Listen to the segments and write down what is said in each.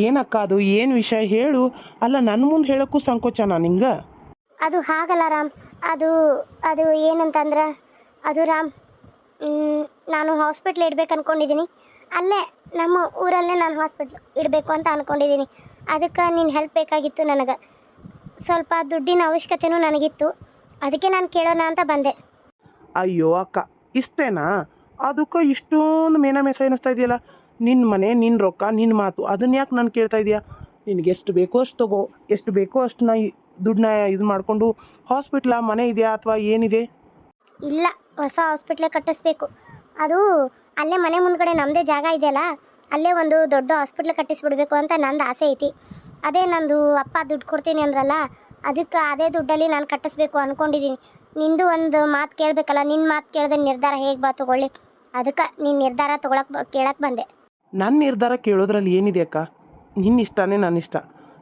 ಏನಕ್ಕ ಅದು? ಏನು ವಿಷಯ ಹೇಳು. ಅಲ್ಲ ನನ್ನ ಮುಂದೆ ಹೇಳೋಕ್ಕೂ ಸಂಕೋಚನ ನಿಂಗೆ? ಅದು ಹಾಗಲ್ಲ ರಾಮ್. ಅದು ಅದು ಏನಂತಂದ್ರೆ ಅದು ರಾಮ್ ಮ್, ನಾನು ಹಾಸ್ಪಿಟ್ಲ್ ಇಡ್ಬೇಕು ಅನ್ಕೊಂಡಿದ್ದೀನಿ ಅಲ್ಲೇ ನಮ್ಮ ಊರಲ್ಲೇ ನಾನು ಹಾಸ್ಪಿಟ್ಲ್ ಇಡಬೇಕು ಅಂತ ಅನ್ಕೊಂಡಿದ್ದೀನಿ ಅದಕ್ಕೆ ನಿನ್ನ ಹೆಲ್ಪ್ ಬೇಕಾಗಿತ್ತು ನನಗೆ. ಸ್ವಲ್ಪ ದುಡ್ಡಿನ ಅವಶ್ಯಕತೆನೂ ನನಗಿತ್ತು. ಅದಕ್ಕೆ ನಾನು ಕೇಳೋಣ ಅಂತ ಬಂದೆ. ಅಯ್ಯೋ ಅಕ್ಕ ಇಷ್ಟೇನಾ? ಅದಕ್ಕೆ ಇಷ್ಟೊಂದು ಮೇನ ಮೇಸ ಎನಿಸ್ತಾ ಇದೆಯಲ್ಲ. ನಿನ್ನ ಮನೆ ನಿನ್ನ ರೊಕ್ಕ ನಿನ್ನ ಮಾತು ಅದನ್ನ ಯಾಕೆ ನಾನು ಕೇಳ್ತಾ ಇದೀಯಾ? ನಿನಗೆ ಎಷ್ಟು ಬೇಕೋ ಅಷ್ಟು ತಗೋ, ಎಷ್ಟು ಬೇಕೋ ಅಷ್ಟನ್ನ ದುಡ್ಡನ್ನ ಇದು ಮಾಡಿಕೊಂಡು ಹಾಸ್ಪಿಟ್ಲ ಮನೆ ಇದೆಯಾ ಅಥವಾ ಏನಿದೆ? ಇಲ್ಲ, ಹೊಸ ಹಾಸ್ಪಿಟ್ಲೇ ಕಟ್ಟಿಸ್ಬೇಕು. ಅದು ಅಲ್ಲೇ ಮನೆ ಮುಂದ್ಗಡೆ ನಮ್ಮದೇ ಜಾಗ ಇದೆಯಲ್ಲ, ಅಲ್ಲೇ ಒಂದು ದೊಡ್ಡ ಹಾಸ್ಪಿಟ್ಲ್ ಕಟ್ಟಿಸ್ಬಿಡ್ಬೇಕು ಅಂತ ನಂದು ಆಸೆ ಐತಿ. ಅದೇ ನಂದು ಅಪ್ಪ ದುಡ್ಡು ಕೊಡ್ತೀನಿ ಅಂದ್ರಲ್ಲ, ಅದಕ್ಕೆ ಅದೇ ದುಡ್ಡಲ್ಲಿ ನಾನು ಕಟ್ಟಿಸ್ಬೇಕು ಅಂದ್ಕೊಂಡಿದ್ದೀನಿ ನಿಂದು ಒಂದು ಮಾತು ಕೇಳಬೇಕಲ್ಲ ನಿನ್ನ ಮಾತು ಕೇಳಿದ್ರೆ ನಿರ್ಧಾರ ಹೇಗೆ ಬಾ ತಗೊಳ್ಳಿ. ಅದಕ್ಕೆ ನೀನು ನಿರ್ಧಾರ ತೊಗೊಳಕ್ಕೆ ಕೇಳಕ್ಕೆ ಬಂದೆ. ನನ್ನ ನಿರ್ಧಾರ ಕೇಳೋದ್ರಲ್ಲಿ ಏನಿದೆ ಅಕ್ಕ? ನಿನ್ನ ಇಷ್ಟನೇ ನನ್ನ ಇಷ್ಟ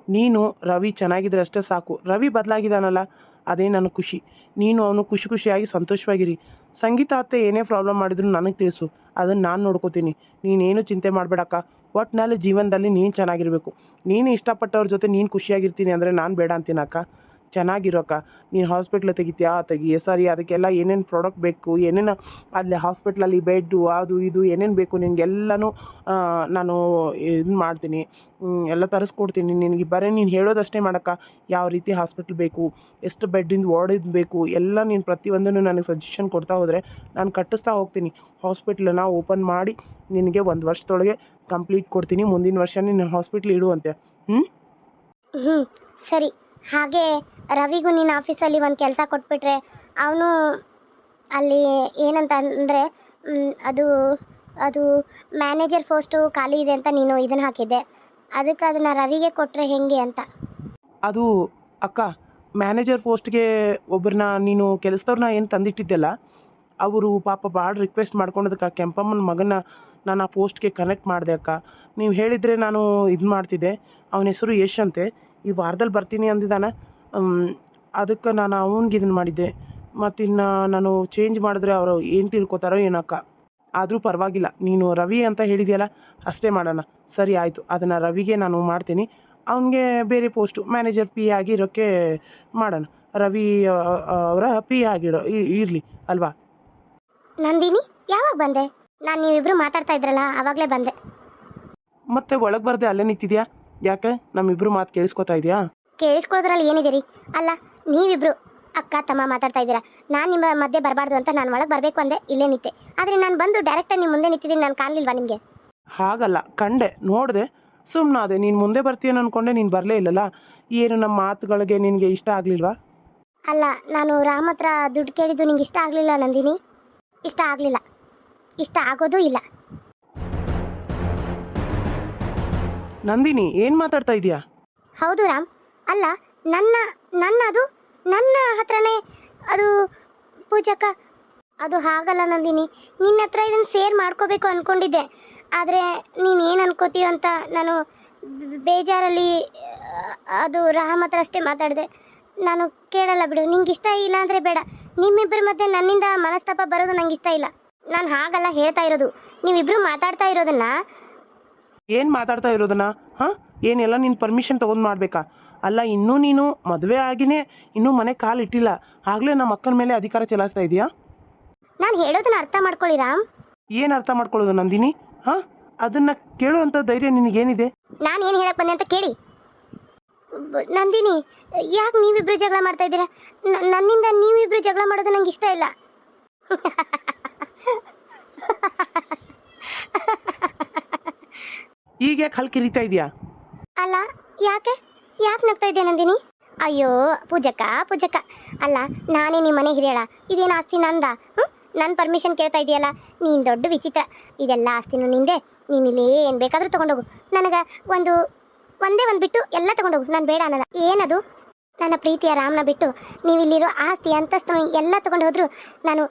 ನೀನು ರವಿ ಚೆನ್ನಾಗಿದ್ರೆ ಅಷ್ಟೇ ಸಾಕು. ರವಿ ಬದಲಾಗಿದ್ದಾನಲ್ಲ ಅದೇ ನನ್ನ ಖುಷಿ. ನೀನು ಅವನು ಖುಷಿ ಖುಷಿಯಾಗಿ ಸಂತೋಷವಾಗಿರಿ. ಸಂಗೀತ ಅತ್ತೆ ಏನೇ ಪ್ರಾಬ್ಲಮ್ ಮಾಡಿದ್ರು ನನಗೆ ತಿಳಿಸು. ಅದನ್ನು ನಾನು ನೋಡ್ಕೋತೀನಿ. ನೀನೇನು ಚಿಂತೆ ಮಾಡಬೇಡಕ್ಕ ಒಟ್ಟಿನಲ್ಲಿ ಜೀವನದಲ್ಲಿ ನೀನು ಚೆನ್ನಾಗಿರಬೇಕು. ನೀನು ಇಷ್ಟಪಟ್ಟವ್ರ ಜೊತೆ ನೀನು ಖುಷಿಯಾಗಿರ್ತೀನಿ ಅಂದರೆ ನಾನು ಬೇಡ ಅಂತೀನಕ್ಕ ಚೆನ್ನಾಗಿರೋಕ್ಕ ನೀನು ಹಾಸ್ಪಿಟ್ಲ್ ತೆಗಿತೀಯಾ? ತೆಗಿ ಸರಿ ಅದಕ್ಕೆಲ್ಲ ಏನೇನು ಪ್ರಾಡಕ್ಟ್ ಬೇಕು, ಏನೇನು ಅಲ್ಲಿ ಹಾಸ್ಪಿಟ್ಲಲ್ಲಿ ಬೆಡ್ಡು ಅದು ಇದು ಏನೇನು ಬೇಕು ನಿನಗೆಲ್ಲನೂ ನಾನು ಇದು ಮಾಡ್ತೀನಿ. ಎಲ್ಲ ತರಿಸ್ಕೊಡ್ತೀನಿ. ನಿನಗೆ ಬರೀ ನೀನು ಹೇಳೋದಷ್ಟೇ ಮಾಡಕ್ಕ, ಯಾವ ರೀತಿ ಹಾಸ್ಪಿಟ್ಲ್ ಬೇಕು, ಎಷ್ಟು ಬೆಡ್ಡಿಂದ ವಾರ್ಡಿಂದು ಬೇಕು, ಎಲ್ಲ ನೀನು ಪ್ರತಿಯೊಂದನ್ನು ನನಗೆ ಸಜೆಷನ್ ಕೊಡ್ತಾ ಹೋದರೆ ನಾನು ಕಟ್ಟಿಸ್ತಾ ಹೋಗ್ತೀನಿ. ಹಾಸ್ಪಿಟ್ಲನ್ನ ಓಪನ್ ಮಾಡಿ ನಿನಗೆ ಒಂದು ವರ್ಷದೊಳಗೆ ಕಂಪ್ಲೀಟ್ ಕೊಡ್ತೀನಿ. ಮುಂದಿನ ವರ್ಷ ನೀನು ಹಾಸ್ಪಿಟ್ಲ್ ಇಡುವಂತೆ. ಹ್ಞೂ ಹ್ಞೂ ಸರಿ. ಹಾಗೆ ರವಿಗೂ ನಿನ್ನ ಆಫೀಸಲ್ಲಿ ಒಂದು ಕೆಲಸ ಕೊಟ್ಬಿಟ್ರೆ ಅವನು ಅಲ್ಲಿ ಏನಂತ ಅಂದರೆ ಅದು ಅದು ಮ್ಯಾನೇಜರ್ ಪೋಸ್ಟು ಖಾಲಿ ಇದೆ ಅಂತ ನೀನು ಇದನ್ನು ಹಾಕಿದ್ದೆ. ಅದಕ್ಕೆ ಅದನ್ನು ರವಿಗೆ ಕೊಟ್ಟರೆ ಹೆಂಗೆ ಅಂತ? ಅದು ಅಕ್ಕ, ಮ್ಯಾನೇಜರ್ ಪೋಸ್ಟ್ಗೆ ಒಬ್ಬರನ್ನ ನೀನು ಕೆಲಸದವ್ರನ್ನ ಏನು ತಂದಿಟ್ಟಿದ್ದೆಲ್ಲ, ಅವರು ಪಾಪ ಭಾಳ ರಿಕ್ವೆಸ್ಟ್ ಮಾಡ್ಕೊಂಡದಕ್ಕೆ. ಕೆಂಪಮ್ಮನ ಮಗನ ನಾನು ಆ ಪೋಸ್ಟ್ಗೆ ಕನೆಕ್ಟ್ ಮಾಡಿದೆ ಅಕ್ಕ. ನೀವು ಹೇಳಿದರೆ ನಾನು ಇದು ಮಾಡ್ತಿದ್ದೆ ಅವನ ಹೆಸರು ಯಶ್ ಅಂತೆ. ಈ ವಾರದಲ್ಲಿ ಬರ್ತೀನಿ ಅಂದಿದ್ದಾನೆ. ಅದಕ್ಕೆ ನಾನು ಅವನಿಗೆ ಇದನ್ನು ಮಾಡಿದ್ದೆ. ಮತ್ತು ಇನ್ನು ನಾನು ಚೇಂಜ್ ಮಾಡಿದ್ರೆ ಅವರು ಏನು ತಿಳ್ಕೊತಾರೋ ಏನಕ್ಕ ಆದರೂ ಪರವಾಗಿಲ್ಲ. ನೀನು ರವಿ ಅಂತ ಹೇಳಿದೆಯಲ್ಲ ಅಷ್ಟೇ ಮಾಡೋಣ. ಸರಿ ಆಯಿತು. ಅದನ್ನು ರವಿಗೆ ನಾನು ಮಾಡ್ತೀನಿ. ಅವನಿಗೆ ಬೇರೆ ಪೋಸ್ಟು ಮ್ಯಾನೇಜರ್ ಪಿ ಆಗಿರೋಕ್ಕೆ ಮಾಡೋಣ. ರವಿ ಅವರ ಪಿ ಆಗಿರೋ ಇರಲಿ ಅಲ್ವಾ? ನಂದಿನಿ ಯಾವಾಗ ಬಂದೆ? ನಾನು ನೀವಿಬ್ಬರು ಮಾತಾಡ್ತಾ ಇದ್ರಲ್ಲ ಆವಾಗಲೇ ಬಂದೆ. ಮತ್ತೆ ಒಳಗೆ ಬರದೆ ಅಲ್ಲೇ ನಿಂತಿದ್ಯಾ? ಯಾಕೆ? ನಮ್ಮಿಬ್ರು ಮಾತು ಕೇಳಿಸ್ಕೊತಾ ಇದೆಯಾ? ಕೇಳಿಸ್ಕೊಳ್ಳೋದ್ರಲ್ಲಿ ಏನಿದೆ ರೀ? ಅಲ್ಲ ನೀವಿಬ್ರು ಅಕ್ಕ ತಮ್ಮ ಮಾತಾಡ್ತಾ ಇದ್ದೀರಾ? ನಾನು ನಿಮ್ಮ ಮಧ್ಯೆ ಬರಬಾರ್ದು ಅಂತ ನಾನು ಒಳಗೆ ಬರಬೇಕು ಅಂದೆ ಇಲ್ಲೇ ನಿಂತೆ. ಆದರೆ ನಾನು ಬಂದು ಡೈರೆಕ್ಟಾಗಿ ನಿಮ್ಮ ಮುಂದೆ ನಿಂತಿದ್ದೀನಿ ನಾನು ಕಾಣಲಿಲ್ವಾ ನಿಮಗೆ? ಹಾಗಲ್ಲ ಕಂಡೆ ನೋಡಿದೆ. ಸುಮ್ಮನೆ ಅದೇ ನೀನು ಮುಂದೆ ಬರ್ತೀಯನ ಅಂದ್ಕೊಂಡೆ ನೀನು ಬರಲೇ ಇಲ್ಲಲ್ಲ? ಏನು ನಮ್ಮ ಮಾತುಗಳಿಗೆ ನಿನಗೆ ಇಷ್ಟ ಆಗಲಿಲ್ವಾ? ಅಲ್ಲ ನಾನು ರಾಮ್ ಹತ್ರ ದುಡ್ಡು ಕೇಳಿದ್ದು ನಿಂಗೆ ಇಷ್ಟ ಆಗಲಿಲ್ಲ ನಂದಿನಿ. ಇಷ್ಟ ಆಗಲಿಲ್ಲ. ಇಷ್ಟ ಆಗೋದೂ ಇಲ್ಲ. ನಂದಿನಿ, ಏನು ಮಾತಾಡ್ತಾ ಇದೀಯಾ? ಹೌದು ರಾಮ್. ಅಲ್ಲ, ನನ್ನ ನನ್ನ ಅದು? ನನ್ನ ಹತ್ರನೇ ಅದು ಪೂಜಕ್ಕ ಅದು ಹಾಗಲ್ಲ ನಂದಿನಿ. ನಿನ್ನ ಹತ್ರ ಇದನ್ನು ಸೇರ್ ಮಾಡ್ಕೋಬೇಕು ಅಂದ್ಕೊಂಡಿದ್ದೆ ಆದರೆ ನೀನು ಏನು ಅನ್ಕೋತೀಯ ಅಂತ ನಾನು ಬೇಜಾರಲ್ಲಿ ಅದು ರಾಮ್ ಹತ್ರ ಅಷ್ಟೇ ಮಾತಾಡಿದೆ. ನಾನು ಕೇಳಲ್ಲ ಬಿಡು ನಿಂಗೆ ಇಷ್ಟ ಇಲ್ಲ ಅಂದರೆ ಬೇಡ. ನಿಮ್ಮಿಬ್ಬರ ಮಧ್ಯೆ ನನ್ನಿಂದ ಮನಸ್ತಾಪ ಬರೋದು ನಂಗೆ ಇಷ್ಟ ಇಲ್ಲ. ನಾನು ಹಾಗಲ್ಲ ಹೇಳ್ತಾ ಇರೋದು. ನೀವಿಬ್ಬರು ಮಾತಾಡ್ತಾ ಇರೋದನ್ನ ಏನು ಮಾತಾಡ್ತಾ ಇರೋದನ್ನ? ಹಾಂ? ಏನೆಲ್ಲ ನೀನು ಪರ್ಮಿಷನ್ ತೊಗೊಂಡು ಮಾಡಬೇಕಾ? ಅಲ್ಲ ಇನ್ನೂ ನೀನು ಮದುವೆ ಆಗಿನೇ ಇನ್ನೂ ಮನೆ ಕಾಲು ಇಟ್ಟಿಲ್ಲ. ಆಗಲೇ ನಮ್ಮ ಅಕ್ಕನ ಮೇಲೆ ಅಧಿಕಾರ ಚಲಾಯಿಸ್ತಾ ಇದೆಯಾ? ನಾನು ಹೇಳೋದನ್ನ ಅರ್ಥ ಮಾಡ್ಕೊಳ್ಳಿ ರಾಮ್. ಏನು ಅರ್ಥ ಮಾಡ್ಕೊಳ್ಳೋದು ನಂದಿನಿ? ಹಾಂ? ಅದನ್ನು ಕೇಳುವಂಥ ಧೈರ್ಯ ನಿನಗೇನಿದೆ? ನಾನು ಏನು ಹೇಳಕ್ಕೆ ಬಂದೆ ಅಂತ ಕೇಳಿ. ಬ- ನಂದಿನಿ ಯಾಕೆ ನೀವಿಬ್ರು ಜಗಳ ಮಾಡ್ತಾ ಇದ್ದೀರಾ? ನನ್ನಿಂದ ನನ್ನಿಂದ ನೀವಿಬ್ರು ಜಗಳ ಮಾಡೋದು ನಂಗೆ ಇಷ್ಟ ಇಲ್ಲ. ಈಗ ಯಾಕೆ ಹಲ್ ಕಿರಿತಾ ಇದೆಯಾ? ಅಲ್ಲ, ಯಾಕೆ? ಯಾಕೆ ನಗ್ತಾ ಇದೆಯಾ ನಂದಿನಿ? ಅಯ್ಯೋ ಪೂಜಕ್ಕ ಪೂಜಕ್ಕ ಅಲ್ಲ, ನಾನೇ ನಿಮ್ಮ ಮನೆ ಹಿರಿಯಳ. ಇದೇನು ಆಸ್ತಿ ನಂದ? ಹ್ಞೂ ನನ್ನ ಪರ್ಮಿಷನ್ ಕೇಳ್ತಾ ಇದೆಯಲ್ಲ? ನೀನು ದೊಡ್ಡ ವಿಚಿತ್ರ. ಇದೆಲ್ಲ ಆಸ್ತಿನೂ ನಿಂದೆ. ನೀನು ಇಲ್ಲಿ ಏನು ಬೇಕಾದರೂ ತೊಗೊಂಡೋಗು. ನನಗೆ ಒಂದು, ಒಂದೇ ಒಂದು ಬಿಟ್ಟು ಎಲ್ಲ ತೊಗೊಂಡೋಗು. ನಾನು ಬೇಡ ಅನ್ನಲ್ಲ. ಏನದು? ನನ್ನ ಪ್ರೀತಿಯ ರಾಮನ ಬಿಟ್ಟು ನೀವು ಇಲ್ಲಿರೋ ಆಸ್ತಿ, ಅಂತಸ್ತು ಎಲ್ಲ ತೊಗೊಂಡು ಹೋದ್ರು ನಾನು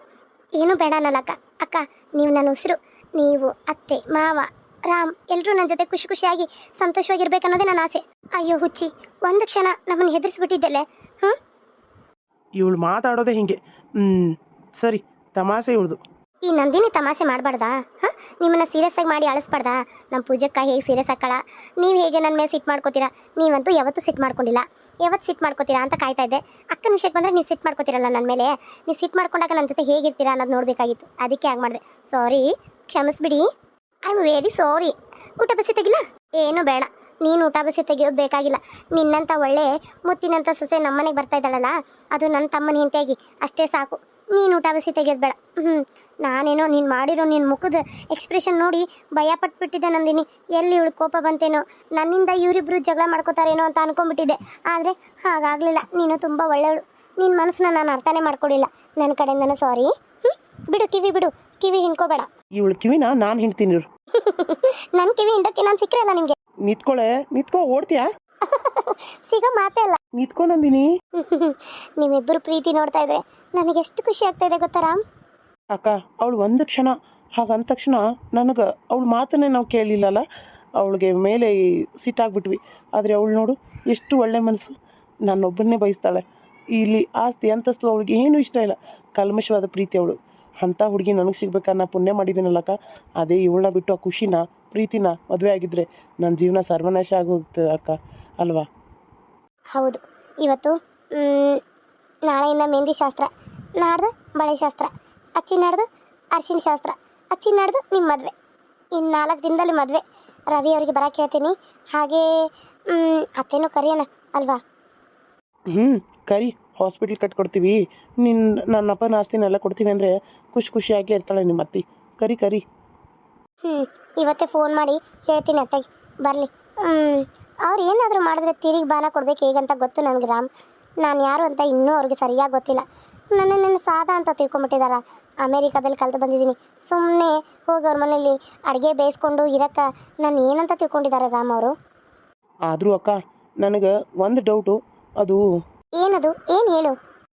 ಏನೂ ಬೇಡ ಅನ್ನಲ್ಲ ಅಕ್ಕ. ಅಕ್ಕ, ನೀವು ನನ್ನ ಉಸಿರು. ನೀವು ಅತ್ತೆ, ಮಾವ ರಾಮ್ ಎಲ್ಲರೂ ನನ್ನ ಜೊತೆ ಖುಷಿ ಖುಷಿಯಾಗಿ ಸಂತೋಷವಾಗಿರ್ಬೇಕನ್ನೋದೇ ನನ್ನ ಆಸೆ. ಅಯ್ಯೋ ಹುಚ್ಚಿ ಒಂದು ಕ್ಷಣ ನಮ್ಮನ್ನು ಹೆದರಿಸ್ಬಿಟ್ಟಿದ್ದಲ್ಲೇ ಹ್ಞೂ ಇವಳು ಮಾತಾಡೋದೇ ಹಿಂಗೆ. ಹ್ಮ್ ಸರಿ ತಮಾಷೆ ಇವಳ್ದು. ಈ ನಂದಿನಿ ತಮಾಷೆ ಮಾಡಬಾರ್ದಾ? ಹಾಂ? ನಿಮ್ಮನ್ನ ಸೀರಿಯಸ್ ಆಗಿ ಮಾಡಿ ಅಳಿಸ್ಬಾರ್ದಾ? ನಮ್ಮ ಪೂಜಕ್ಕ ಹೇಗೆ ಸೀರಿಯಸ್ ಹಾಕಳ ನೀವು ಹೇಗೆ ನನ್ನ ಮೇಲೆ ಸಿಟ್ ಮಾಡ್ಕೋತೀರಾ? ನೀವಂತೂ ಯಾವತ್ತೂ ಸಿಟ್ ಮಾಡ್ಕೊಂಡಿಲ್ಲ. ಯಾವತ್ತು ಸಿಟ್ ಮಾಡ್ಕೋತೀರಾ ಅಂತ ಕಾಯ್ತಾ ಇದ್ದೆ. ಅಕ್ಕನ ವಿಷಯಕ್ಕೆ ಬಂದರೆ ನೀವು ಸಿಟ್ ಮಾಡ್ಕೋತೀರಲ್ಲ ನನ್ನ ಮೇಲೆ? ನೀವು ಸಿಟ್ ಮಾಡ್ಕೊಂಡಾಗ ನನ್ನ ಜೊತೆ ಹೇಗಿರ್ತೀರಾ ಅನ್ನೋದು ನೋಡಬೇಕಾಗಿತ್ತು. ಅದಕ್ಕೆ ಹಾಗೆ ಮಾಡಿದೆ. ಸಾರಿ ಕ್ಷಮಿಸ್ಬಿಡಿ. ಐ ವೆರಿ ಸಾರಿ ಊಟ ಬಸಿ ತೆಗಿಲ್ಲ ಏನು ಬೇಡ. ನೀನು ಊಟ ಬಸಿ ತೆಗಿಯೋದು ಬೇಕಾಗಿಲ್ಲ. ನಿನ್ನಂಥ ಒಳ್ಳೆ ಮುತ್ತಿನಂಥ ಸೊಸೆ ನಮ್ಮನೆಗೆ ಬರ್ತಾ ಇದ್ದಾಳಲ್ಲ, ಅದು ನನ್ನ ತಮ್ಮನ ಹೆಂಡತಿಯಾಗಿ. ಅಷ್ಟೇ ಸಾಕು. ನೀನು ಊಟ ಬಸಿ ತೆಗೆಯೋದು ಬೇಡ. ಹ್ಞೂ ನಾನೇನೋ ನೀನು ಮಾಡಿರೋ ನಿನ್ನ ಮುಖದ ಎಕ್ಸ್ಪ್ರೆಷನ್ ನೋಡಿ ಭಯ ಪಟ್ಬಿಟ್ಟಿದ್ದೆ ನಂದಿನಿ. ಎಲ್ಲಿ ಇವಳು ಕೋಪ ಬಂತೇನೋ, ನನ್ನಿಂದ ಇವರಿಬ್ಬರು ಜಗಳ ಮಾಡ್ಕೋತಾರೇನೋ ಅಂತ ಅನ್ಕೊಂಡ್ಬಿಟ್ಟಿದ್ದೆ. ಆದರೆ ಹಾಗಾಗಲಿಲ್ಲ. ನೀನು ತುಂಬ ಒಳ್ಳೆಯವಳು. ನಿನ್ನ ಮನಸ್ಸನ್ನ ನಾನು ಅರ್ಥನೇ ಮಾಡ್ಕೊಡಿಲ್ಲ ನನ್ನ ಕಡೆಯಿಂದನೂ ಸಾರಿ ಹ್ಞೂ ಬಿಡು ಕಿವಿ ಬಿಡು. ಕಿವಿ ಹಿಂಡ್ಕೋಬೇಡ. ಇವಳು ಕಿವಿನ ನಾನು ಹಿಂಡ್ತೀನಿ ಇವ್ರು ನನ್ನ ಕಿವಿ ಹಿಂಡಕ್ಕೆ ನಾನು ಸಿಕ್ಕಿರಲ್ಲ ನಿಮ್ಗೆ? ನಿತ್ಕೊಳೆ ನಿತ್ಕೊ ಓಡ್ತೀಯಾ? ಸಿಗೋ ಮಾತೇ ಅಲ್ಲ ನಿಂತ್ಕೊ ನಂದಿನಿ. ನೀವಿಬ್ಬರು ಪ್ರೀತಿ ನೋಡ್ತಾ ಇದ್ರೆ ನನಗೆ ಎಷ್ಟು ಖುಷಿ ಆಗ್ತಾ ಇದೆ ಗೊತ್ತಾ ರಾಮ್? ಅಕ್ಕ ಅವಳು ಒಂದು ಕ್ಷಣ ಹಾಗಂದ ತಕ್ಷಣ ನನಗೆ ಅವಳ ಮಾತನ್ನೇ ನಾವು ಕೇಳಲಿಲ್ಲಲ್ಲ? ಅವಳಿಗೆ ಮೇಲೆ ಸಿಟ್ಟಾಗ್ಬಿಟ್ವಿ ಆದರೆ ಅವಳು ನೋಡು ಎಷ್ಟು ಒಳ್ಳೆ ಮನಸ್ಸು. ನನ್ನೊಬ್ಬನ್ನೇ ಬಯಸ್ತಾಳೆ. ಇಲ್ಲಿ ಆಸ್ತಿ ಅಂತಸ್ತು ಅವಳಿಗೆ ಏನೂ ಇಷ್ಟ ಇಲ್ಲ. ಕಲ್ಮಶವಾದ ಪ್ರೀತಿ ಅವಳು. ಅಂಥ ಹುಡುಗಿ ನನಗೆ ಸಿಗ್ಬೇಕಾ? ನಾ ಪುಣ್ಯ ಮಾಡಿದ್ದೀನಲ್ಲಕ್ಕ ಅದೇ ಇವಳನ್ನ ಬಿಟ್ಟು ಆ ಖುಷಿನ, ಪ್ರೀತಿನ ಮದುವೆ ಆಗಿದ್ರೆ ನನ್ನ ಜೀವನ ಸರ್ವನಾಶ ಆಗೋಗ್ತದೆ ಅಕ್ಕ, ಅಲ್ವಾ? ಹೌದು. ಇವತ್ತು ನಾಳೆಯಿಂದ ಮೆಹಂದಿ ಶಾಸ್ತ್ರ, ನಾಡ್ದು ಬಳೆ ಶಾಸ್ತ್ರ, ಅಚ್ಚಿ ನಾಡ್ದು ಅರ್ಶಿನ ಶಾಸ್ತ್ರ, ಅಚ್ಚಿ ನಾಡ್ದು ನಿಮ್ಮ ಮದುವೆ. ಇನ್ನು ನಾಲ್ಕು ದಿನದಲ್ಲಿ ಮದುವೆ. ರವಿ ಅವರಿಗೆ ಬರಕ್ಕೆ ಹೇಳ್ತೀನಿ. ಹಾಗೇ ಅತ್ತೇನೂ ಕರಿಯೋಣ, ಅಲ್ವಾ? ಹ್ಞೂ ಕರಿ ಹಾಸ್ಪಿಟ್ಲ್ ಕಟ್ಕೊಡ್ತೀವಿ. ನಿನ್ನ ನನ್ನ ಅಪ್ಪನ ಆಸ್ತಿನೆಲ್ಲ ಕೊಡ್ತೀವಿ ಅಂದರೆ ಖುಷಿ ಖುಷಿಯಾಗಿ ಇರ್ತಾಳೆ ನಿಮ್ಮ ಅತ್ತಿ. ಕರಿ ಕರಿ. ಹ್ಞೂ ಇವತ್ತೇ ಫೋನ್ ಮಾಡಿ ಹೇಳ್ತೀನಿ ಅತ್ತಗೆ. ಬರಲಿ. ಅವ್ರು ಏನಾದರೂ ಮಾಡಿದ್ರೆ ತಿರುಗಿ ಬಾನ ಕೊಡ್ಬೇಕು ಹೇಗಂತ ಗೊತ್ತು ನನಗೆ ರಾಮ್. ನಾನು ಯಾರು ಅಂತ ಇನ್ನೂ ಅವ್ರಿಗೆ ಸರಿಯಾಗಿ ಗೊತ್ತಿಲ್ಲ. ನನ್ನ ಸಾದಾ ಅಂತ ತಿಳ್ಕೊಂಬಿಟ್ಟಿದಾರ. ಅಮೇರಿಕಾದಲ್ಲಿ ಕಲ್ತು ಬಂದಿದ್ದೀನಿ. ಸುಮ್ಮನೆ ಹೋಗಿ ಅವ್ರ ಮನೇಲಿ ಅಡುಗೆ ಬೇಯಿಸ್ಕೊಂಡು ಇರಕ್ಕ ನಾನು ಏನಂತ ತಿಳ್ಕೊಂಡಿದ್ದಾರೆ ರಾಮ್ ಅವರು? ಆದರೂ ಅಕ್ಕ ನನಗೆ ಒಂದು ಡೌಟು ಅದು ಏನದು? ಏನು ಹೇಳು?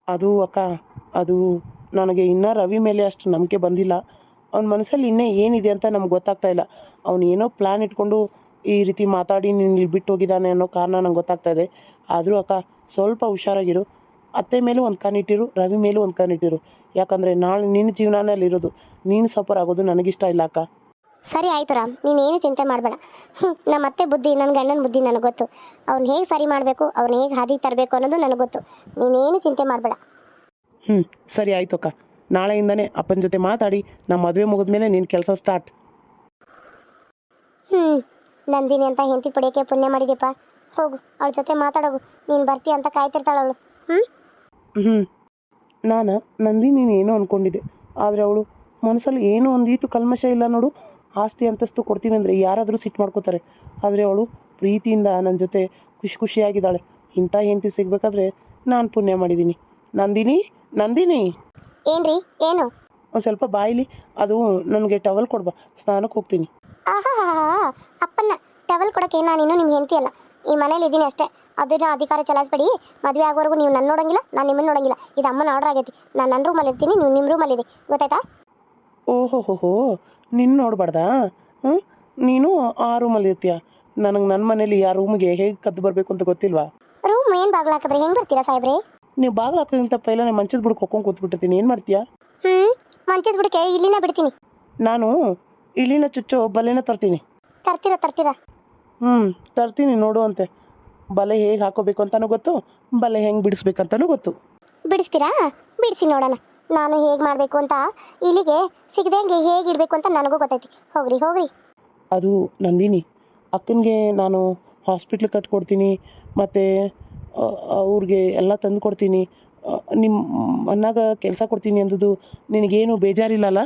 ಅದು ಅಕ್ಕ ಅದು ನನಗೆ ಇನ್ನೂ ರವಿ ಮೇಲೆ ಅಷ್ಟು ನಂಬಿಕೆ ಬಂದಿಲ್ಲ. ಅವನ ಮನಸ್ಸಲ್ಲಿ ಇನ್ನೇ ಏನಿದೆ ಅಂತ ನಮ್ಗೆ ಗೊತ್ತಾಗ್ತಾ ಇಲ್ಲ. ಅವನು ಏನೋ ಪ್ಲ್ಯಾನ್ ಇಟ್ಕೊಂಡು ಈ ರೀತಿ ಮಾತಾಡಿ ನೀನು ಇಲ್ಲಿ ಬಿಟ್ಟು ಹೋಗಿದ್ದಾನೆ ಅನ್ನೋ ಕಾರಣ ನಂಗೆ ಗೊತ್ತಾಗ್ತಾ ಇದೆ. ಆದರೂ ಅಕ್ಕ ಸ್ವಲ್ಪ ಹುಷಾರಾಗಿರು. ಅತ್ತೆ ಮೇಲೂ ಒಂದು ಕಣ್ಣಿಟ್ಟಿರು ರವಿ ಮೇಲೂ ಒಂದು ಕಣ್ಣಿಟ್ಟಿರು ಯಾಕಂದರೆ ನಾಳೆ ನಿನ್ನ ಜೀವನನೇ ಅಲ್ಲಿರೋದು ನೀನು ಸಫರ್ ಆಗೋದು ನನಗಿಷ್ಟ ಇಲ್ಲ ಅಕ್ಕ. ಸರಿ ಆಯಿತು ರಾಮ್ ನೀನೇನು ಚಿಂತೆ ಮಾಡಬೇಡ. ನಮ್ಮ ಅತ್ತೆ ಬುದ್ಧಿ ನನ್ನ ಗಂಡನ ಬುದ್ಧಿ ನನಗೆ ಗೊತ್ತು. ಅವ್ನು ಹೇಗೆ ಸರಿ ಮಾಡಬೇಕು ಅವ್ನು ಹೇಗೆ ಹಾದಿ ತರಬೇಕು ಅನ್ನೋದು ನನಗೆ ಗೊತ್ತು. ನೀನೇನು ಚಿಂತೆ ಮಾಡಬೇಡ. ಹ್ಞೂ ಸರಿ ಆಯ್ತು ಅಕ್ಕ. ನಾಳೆಯಿಂದನೇ ಅಪ್ಪನ ಜೊತೆ ಮಾತಾಡಿ ನಮ್ಮ ಮದುವೆ ಮುಗಿದ್ಮೇಲೆ ನಿನ್ನ ಕೆಲಸ ಸ್ಟಾರ್ಟ್ ಹ್ಞೂ ನಂದಿನಿ ಅಂತ ಹೆಂಡತಿ ಪಡೆಯೋಕ್ಕೆ ಪುಣ್ಯ ಮಾಡಿದೆಯಪ್ಪ. ಹೋಗು ಅವಳ ಜೊತೆ ಮಾತಾಡೋಗು. ನೀನು ಬರ್ತೀಯ ಅಂತ ಕಾಯ್ತಿರ್ತಾಳೆ ಅವಳು. ಹ್ಞೂ ಹ್ಞೂ ನಾನು ನಂದಿನಿ ಏನೋ ಅಂದ್ಕೊಂಡಿದ್ದೆ ಆದರೆ ಅವಳು ಮನಸ್ಸಲ್ಲಿ ಏನೋ ಒಂದೀಟು ಕಲ್ಮಶ ಇಲ್ಲ ನೋಡು. ಆಸ್ತಿ ಅಂತಸ್ತು ಕೊಡ್ತೀವಿ ಅಂದರೆ ಯಾರಾದರೂ ಸಿಟ್ಟು ಮಾಡ್ಕೋತಾರೆ. ಆದರೆ ಅವಳು ಪ್ರೀತಿಯಿಂದ ನನ್ನ ಜೊತೆ ಖುಷಿ ಖುಷಿಯಾಗಿದ್ದಾಳೆ. ಇಂಥ ಹೆಂಡತಿ ಸಿಗಬೇಕಾದ್ರೆ ನಾನು ಪುಣ್ಯ ಮಾಡಿದ್ದೀನಿ. ನಂದಿನಿ ನಂದಿನಿ! ಏನ್ರಿ ಏನು? ಒಂದು ಸ್ವಲ್ಪ ಬಾಯಿಲಿ ಅದು ನನಗೆ ಟವಲ್ ಕೊಡ್ಬಾ. ಸ್ನಾನಕ್ಕೆ ಹೋಗ್ತೀನಿ. ಆಹಾ ಅಪ್ಪನ್ನ ಟವಲ್ ಕೊಡಕ್ಕೆ ನಾನು ಇನ್ನೂ ನಿಮ್ಮ ಹೆಂಡತಿ ಅಲ್ಲ. ಈ ಮನೇಲಿ ಇದ್ದೀನಿ ಅಷ್ಟೇ. ಅದನ್ನ ಅಧಿಕಾರ ಚಲಾಯಿಸ್ಬೇಡಿ. ಮದುವೆ ಆಗೋವರೆಗೂ ನೀವು ನನ್ನ ನೋಡಂಗಿಲ್ಲ ನಾನು ನಿಮ್ಮನ್ನು ನೋಡಂಗಿಲ್ಲ. ಇದು ಅಮ್ಮನ ಆರ್ಡರ್ ಆಗೈತಿ. ನಾನು ನನ್ನ ರೂಮಲ್ಲಿ ಇರ್ತೀನಿ ನೀವು ನಿಮ್ಮ ರೂಮಲ್ಲಿ ಇರಿ ಗೊತ್ತಾಯ್ತಾ? ಓಹೋ ಹೋ ಹೋ ನಿನ್ನ ನೋಡಬಾರ್ದಾ? ಹ್ಞೂ ನೀನು ಆ ರೂಮಲ್ಲಿ ಇರ್ತೀಯ ನನಗೆ ನನ್ನ ಮನೇಲಿ ಆ ರೂಮಿಗೆ ಹೇಗೆ ಕದ್ದು ಬರಬೇಕು ಅಂತ ಗೊತ್ತಿಲ್ವಾ? ರೂಮ್ ಏನು ಬಾಗ್ಲು ಹಾಕಿದ್ರೆ ಹೆಂಗೆ ಬರ್ತೀರಾ ಸಾಹೇಬ್ರೆ? ನೀವು ಬಾಗಿಲು ಹಾಕೋದ್ರಿಂದ ಪೈಲ ನಾನು ಮಂಚದ ಬುಡಕ್ಕೆ ಹೊಕ್ಕೊಂಡು ಕೂತ್ಬಿಟ್ಟಿರ್ತೀನಿ. ಏನು ಮಾಡ್ತೀಯಾ? ಹ್ಞೂ ಮಂಚದ ಬುಡಕ್ಕೆ ಇಲ್ಲಿನ ಬಿಡ್ತೀನಿ. ನಾನು ಇಲ್ಲಿನ ಚುಚ್ಚೋ ಬಲೆನ ತರ್ತೀನಿ. ತರ್ತೀರಾ ತರ್ತೀರಾ? ಹ್ಞೂ ತರ್ತೀನಿ ನೋಡು ಅಂತೆ. ಬಲೆ ಹೇಗೆ ಹಾಕೋಬೇಕು ಅಂತಲೂ ಗೊತ್ತು ಬಲೆ ಹೆಂಗೆ ಬಿಡಿಸ್ಬೇಕಂತನೂ ಗೊತ್ತು. ಬಿಡಿಸ್ತೀರಾ? ಬಿಡಿಸಿ ನೋಡೋಣ. ನಾನು ಹೇಗೆ ಮಾಡಬೇಕು ಅಂತ ಇಲ್ಲಿಗೆ ಸಿಗದಂಗೆ ಹೇಗೆ ಇಡಬೇಕು ಅಂತ ನನಗೂ ಗೊತ್ತೈತಿ. ಹೋಗ್ರಿ ಹೋಗ್ರಿ. ಅದು ನಂದಿನಿ ಅಕ್ಕನಿಗೆ ನಾನು ಹಾಸ್ಪಿಟ್ಲ್ ಕಟ್ಕೊಡ್ತೀನಿ ಮತ್ತು ಅವ್ರಿಗೆ ಎಲ್ಲ ತಂದು ಕೊಡ್ತೀನಿ. ನಿಮ್ಮ ಮನ್ನಾಗ ಕೆಲಸ ಕೊಡ್ತೀನಿ ಅಂದದ್ದು ನಿನಗೇನು ಬೇಜಾರಿಲ್ಲಲ್ಲ?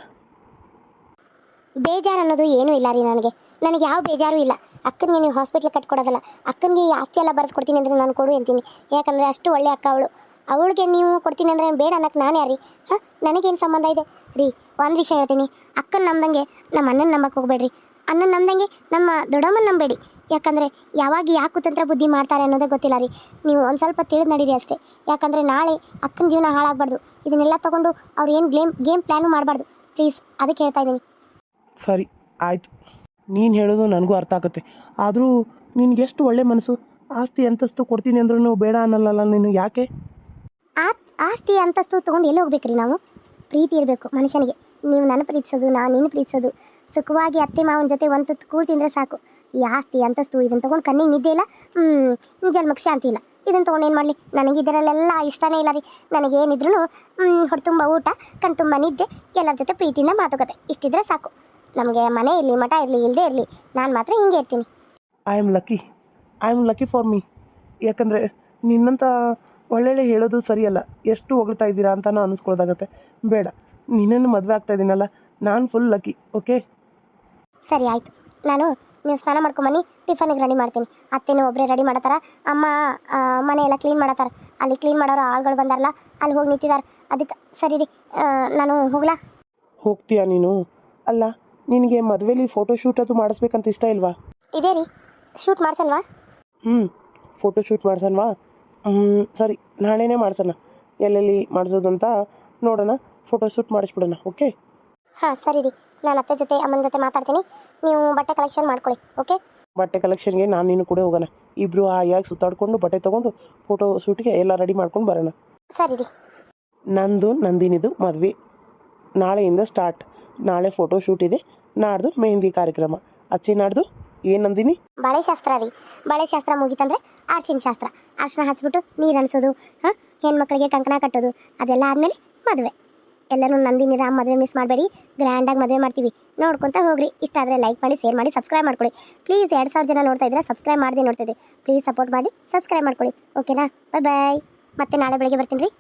ಬೇಜಾರು ಅನ್ನೋದು ಏನೂ ಇಲ್ಲ ರೀ ನನಗೆ. ನನಗೆ ಯಾವ ಬೇಜಾರು ಇಲ್ಲ. ಅಕ್ಕನಿಗೆ ನೀವು ಹಾಸ್ಪಿಟ್ಲ್ ಕಟ್ಕೊಡೋದಲ್ಲ. ಅಕ್ಕನಿಗೆ ಆಸ್ತಿ ಎಲ್ಲ ಬರೆದು ಕೊಡ್ತೀನಿ ಅಂದರೆ ನಾನು ಕೊಡು ಹೇಳ್ತೀನಿ ಯಾಕಂದರೆ ಅಷ್ಟು ಒಳ್ಳೆ ಅಕ್ಕ ಅವಳು. ಅವಳಿಗೆ ನೀವು ಕೊಡ್ತೀನಿ ಅಂದರೆ ಬೇಡ ಅನ್ನಕ್ಕೆ ನಾನು ಯಾರೀ ಹಾಂ? ನನಗೇನು ಸಂಬಂಧ ಇದೆ? ರೀ, ಒಂದು ವಿಷಯ ಹೇಳ್ತೀನಿ. ಅಕ್ಕನ ನಂಬಂಗೆ ನಮ್ಮ ಅಣ್ಣನ ನಂಬಕ್ಕೆ ಹೋಗ್ಬೇಡ್ರಿ. ಅಣ್ಣನ ನಂಬಂಗೆ ನಮ್ಮ ದೊಡ್ಡಮ್ಮನ ನಂಬೇಡಿ ಯಾಕಂದರೆ ಯಾವಾಗ ಯಾಕೆ ಕುತಂತ್ರ ಬುದ್ಧಿ ಮಾಡ್ತಾರೆ ಅನ್ನೋದೇ ಗೊತ್ತಿಲ್ಲ ರೀ. ನೀವು ಒಂದು ಸ್ವಲ್ಪ ತಿಳಿದು ನಡೀರಿ ಅಷ್ಟೇ. ಯಾಕಂದರೆ ನಾಳೆ ಅಕ್ಕನ ಜೀವನ ಹಾಳಾಗಬಾರ್ದು. ಇದನ್ನೆಲ್ಲ ತೊಗೊಂಡು ಅವ್ರು ಏನು ಗೇಮ್ ಗೇಮ್ ಪ್ಲ್ಯಾನು ಮಾಡಬಾರ್ದು. ಪ್ಲೀಸ್, ಅದಕ್ಕೆ ಹೇಳ್ತಾ ಇದ್ದೀನಿ. ಸರಿ, ಆಯಿತು. ನೀನು ಹೇಳೋದು ನನಗೂ ಅರ್ಥ ಆಗುತ್ತೆ. ಆದರೂ ನಿನಗೆಷ್ಟು ಒಳ್ಳೆ ಮನಸ್ಸು, ಆಸ್ತಿ ಅಂತಸ್ತು ಕೊಡ್ತೀನಿ ಅಂದ್ರೂ ಬೇಡ ಅನ್ನಲ್ಲಲ್ಲ ನೀನು ಯಾಕೆ? ಆ ಆಸ್ತಿ ಅಂತಸ್ತು ತೊಗೊಂಡು ಎಲ್ಲಿ ಹೋಗ್ಬೇಕ್ರಿ ನಾವು? ಪ್ರೀತಿ ಇರಬೇಕು ಮನುಷ್ಯನಿಗೆ. ನೀವು ನನ್ನ ಪ್ರೀತಿಸೋದು ನಾನು ನಿನ್ನ ಪ್ರೀತಿಸೋದು. ಸುಖವಾಗಿ ಅತ್ತೆ ಮಾವನ ಜೊತೆ ಒಂದು ತುತ್ತು ಕೂಳ್ ತಿಂದರೆ ಸಾಕು. ಈ ಆಸ್ತಿ ಅಂತಸ್ತು ಇದನ್ನು ತೊಗೊಂಡು ಕಣ್ಣಿಗೆ ನಿದ್ದೆ ಇಲ್ಲ ಹ್ಞೂ ಜನ್ಮಕ್ಕೆ ಶಾಂತಿ ಇಲ್ಲ. ಇದನ್ನು ತೊಗೊಂಡು ಏನು ಮಾಡಲಿ? ನನಗೆ ಇದರಲ್ಲೆಲ್ಲ ಇಷ್ಟನೇ ಇಲ್ಲ ರೀ. ನನಗೇನಿದ್ರು ಹೊಟ್ಟೆ ತುಂಬ ಊಟ ಕಣ್ ತುಂಬ ನಿದ್ದೆ, ಎಲ್ಲರ ಜೊತೆ ಪ್ರೀತಿಯಿಂದ ಮಾತುಕತೆ. ಇಷ್ಟಿದ್ರೆ ಸಾಕು. ನಮಗೆ ಮನೆ ಇರಲಿ, ಮಠ ಇರಲಿ ಇಲ್ಲದೇ ಇರಲಿ, ನಾನು ಮಾತ್ರ ಹಿಂಗೆ ಇರ್ತೀನಿ. I am lucky I am lucky for me ಯಾಕಂದರೆ ನಿನ್ನಂಥ ಒಳ್ಳೊಳ್ಳೆ ಹೇಳೋದು ಸರಿಯಲ್ಲ. ಎಷ್ಟು ಹೊಗಳ್ತಾ ಇದ್ದೀರಾ ಅಂತಲೂ ಅನಿಸ್ಕೊಳ್ಳೋದಾಗತ್ತೆ ಬೇಡ. ನಿನ್ನನ್ನು ಮದುವೆ ಆಗ್ತಾ ಇದ್ದೀನಲ್ಲ. ನಾನು ಫುಲ್ ಲಕ್ಕಿ ಓಕೆ ಸರಿ ಆಯ್ತು. ನಾನು ನೀವು ಸ್ನಾನ ಮಾಡ್ಕೊಂಬನ್ನಿ ಟಿಫನಿಗೆ ರೆಡಿ ಮಾಡ್ತೀನಿ. ಅತ್ತೆನೂ ಒಬ್ಬರೇ ರೆಡಿ ಮಾಡತ್ತಾರ. ಅಮ್ಮ ಮನೆ ಎಲ್ಲ ಕ್ಲೀನ್ ಮಾಡತ್ತಾರ. ಅಲ್ಲಿ ಕ್ಲೀನ್ ಮಾಡೋರು ಆಳ್ಗಳು ಬಂದಾರಲ್ಲ ಅಲ್ಲಿ ಹೋಗಿ ನಿಂತಿದ್ದಾರೆ. ಅದಕ್ಕೆ ಸರಿ ರೀ. ನಾನು ಹೋಗ್ಲಾ? ಹೋಗ್ತೀಯಾ ನೀನು? ಅಲ್ಲ ನಿನಗೆ ಮದುವೆಲಿ ಫೋಟೋ ಶೂಟ್ ಅದು ಮಾಡಿಸ್ಬೇಕಂತ ಇಷ್ಟ ಇಲ್ವಾ? ಇದೇ ರೀ. ಶೂಟ್ ಮಾಡ್ಸಲ್ವಾ? ಹ್ಞೂ ಫೋಟೋ ಶೂಟ್ ಮಾಡ್ಸಲ್ವಾ? ಸರಿ ನಾಳೆನೇ ಮಾಡ್ಸೋಣ. ಎಲ್ಲೆಲ್ಲಿ ಮಾಡಿಸೋದು ಅಂತ ನೋಡೋಣ. ಫೋಟೋ ಶೂಟ್ ಮಾಡಿಸ್ಬಿಡೋಣ ಓಕೆ ಹಾಂ ಸರಿ ರೀ. ನಾನು ಅತ್ತೆ ಜೊತೆ ಅಮ್ಮನ ಜೊತೆ ಮಾತಾಡ್ತೀನಿ. ನೀವು ಬಟ್ಟೆ ಕಲೆಕ್ಷನ್ ಮಾಡ್ಕೊಳ್ಳಿ ಓಕೆ ಬಟ್ಟೆ ಕಲೆಕ್ಷನ್ಗೆ ನಾನು ನೀನು ಕೂಡ ಹೋಗೋಣ. ಇಬ್ಬರು ಆಯಾಗಿ ಸುತ್ತಾಡ್ಕೊಂಡು ಬಟ್ಟೆ ತೊಗೊಂಡು ಫೋಟೋ ಶೂಟ್ಗೆ ಎಲ್ಲ ರೆಡಿ ಮಾಡ್ಕೊಂಡು ಬರೋಣ. ಸರಿ ರೀ. ನಂದು ನಂದಿನಿದು ಮದುವೆ. ನಾಳೆಯಿಂದ ಸ್ಟಾರ್ಟ್ ನಾಳೆ ಫೋಟೋ ಶೂಟ್ ಇದೆ. ನಾಡ್ದು ಮೆಹಂದಿ ಕಾರ್ಯಕ್ರಮ. ಅಚ್ಚಿ ನಾಡ್ದು? ಏನು ಬಳೆ ಶಾಸ್ತ್ರ ರೀ. ಬಳೆ ಶಾಸ್ತ್ರ ಮುಗಿತಂದ್ರೆ ಅರ್ಶಿನ ಶಾಸ್ತ್ರ. ಅರ್ಶಿನ ಹಚ್ಬಿಟ್ಟು ನೀರು ಅನ್ಸೋದು ಹಾಂ? ಹೆಣ್ಮಕ್ಳಿಗೆ ಕಂಕಣ ಕಟ್ಟೋದು, ಅದೆಲ್ಲ ಆದಮೇಲೆ ಮದುವೆ. ಎಲ್ಲರೂ ನಂದಿನಿ ರಾಮ್ ಮದುವೆ ಮಿಸ್ ಮಾಡಬೇಡಿ. ಗ್ರ್ಯಾಂಡಾಗಿ ಮದುವೆ ಮಾಡ್ತೀವಿ. ನೋಡ್ಕೊಂತ ಹೋಗ್ರಿ. ಇಷ್ಟ ಆದರೆ ಲೈಕ್ ಮಾಡಿ ಶೇರ್ ಮಾಡಿ ಸಬ್ಸ್ಕ್ರೈಬ್ ಮಾಡ್ಕೊಳ್ಳಿ. ಪ್ಲೀಸ್ ಎರಡು ಸಾವಿರ ಜನ ನೋಡ್ತಾ ಇದ್ರೆ ಸಬ್ಸ್ಕ್ರೈಬ್ ಮಾಡದೆ ನೋಡ್ತಿದ್ದೆ ಪ್ಲೀಸ್ ಸಪೋರ್ಟ್ ಮಾಡಿ ಸಬ್ಸ್ಕ್ರೈಬ್ ಮಾಡ್ಕೊಳ್ಳಿ. ಓಕೆನಾ ಬಾಯ್ ಬಾಯ್ ಮತ್ತೆ ನಾಳೆ ಬೆಳಗ್ಗೆ ಬರ್ತೀನಿ ರೀ.